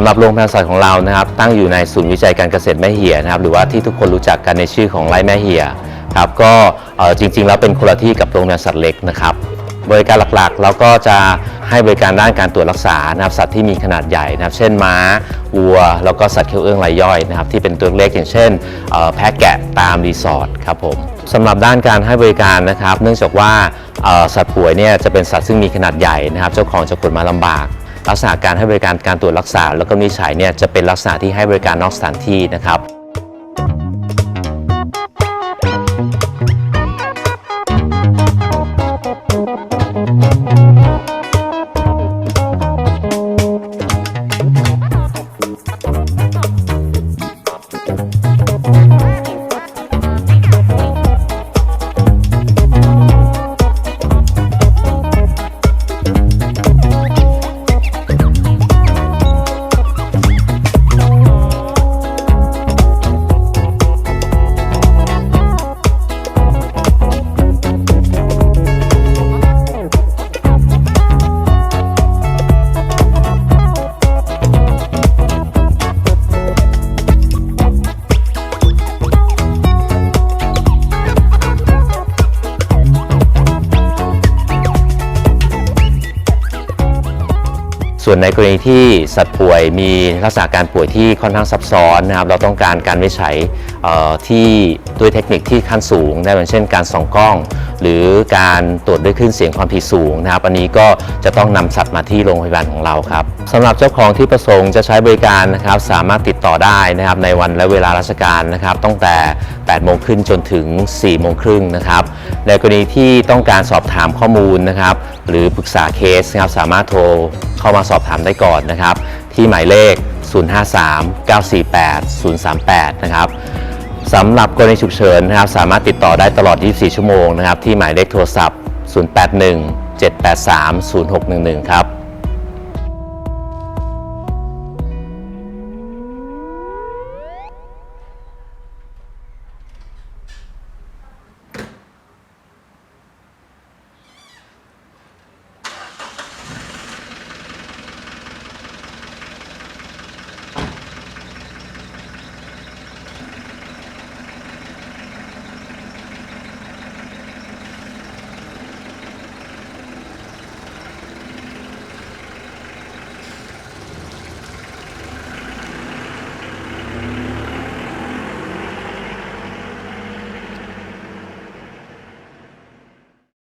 ำหรับโรงพยาบาลสัตว์ของเรานะครับ ตั้งอยู่ในศูนย์วิจัยการเกษตรแม่เหียนะครับ หรือว่าที่ทุกคนรู้จักกันในชื่อของไร่แม่เหียครับก็จริง ๆ แล้วเป็นคนละที่กับโรงพยาบาลสัตว์เล็กนะครับบริการหลักๆ เราก็จะให้บริการด้านการตรวจรักษานะครับสัตว์ที่มีขนาดใหญ่นะครับ เช่นม้าวัว แล้วก็สัตว์เขี้ยวเอื้องรายย่อยนะครับ ที่เป็นตัวเล็กอย่างเช่นแพะแกะตามรีสอร์ทครับผมสำหรับด้านการให้บริการนะครับ เนื่องจากว่าสัตว์ป่วยเนี่ยจะเป็นสัตว์ซึ่งมีขนาดใหญ่นะครับ เจ้าของจะขนมาลำบาก ลักษณะการให้บริการการตรวจรักษา แล้วก็วินิจฉัยเนี่ยจะเป็นลักษณะที่ให้บริการนอกสถานที่นะครับ ส่วนในกรณีที่สัตว์ป่วยมีลักษณะการป่วยที่ค่อนข้างซับซ้อนนะครับเราต้องการการวิจัยที่ด้วยเทคนิคที่ขั้นสูงได้เหมือนเช่นการส่องกล้อง หรือการตรวจด้วยคลื่นเสียงความถี่สูงนะครับอันนี้ก็จะต้องนำสัตว์มาที่โรงพยาบาลของเราครับสำหรับเจ้าของที่ประสงค์จะใช้บริการนะครับสามารถติดต่อได้นะครับในวันและเวลาราชการนะครับตั้งแต่ 8 โมงขึ้นจนถึง 4 โมงครึ่งนะครับในกรณีที่ต้องการสอบถามข้อมูลนะครับหรือปรึกษาเคสนะครับสามารถโทร เข้ามาสอบถามได้ก่อนนะครับ ที่หมายเลข 053-948-038 นะครับสำหรับกรณีฉุกเฉินนะครับ สามารถติดต่อได้ตลอด 24 ชั่วโมงนะครับ ที่หมายเลขโทรศัพท์ 081-783-0611 ครับ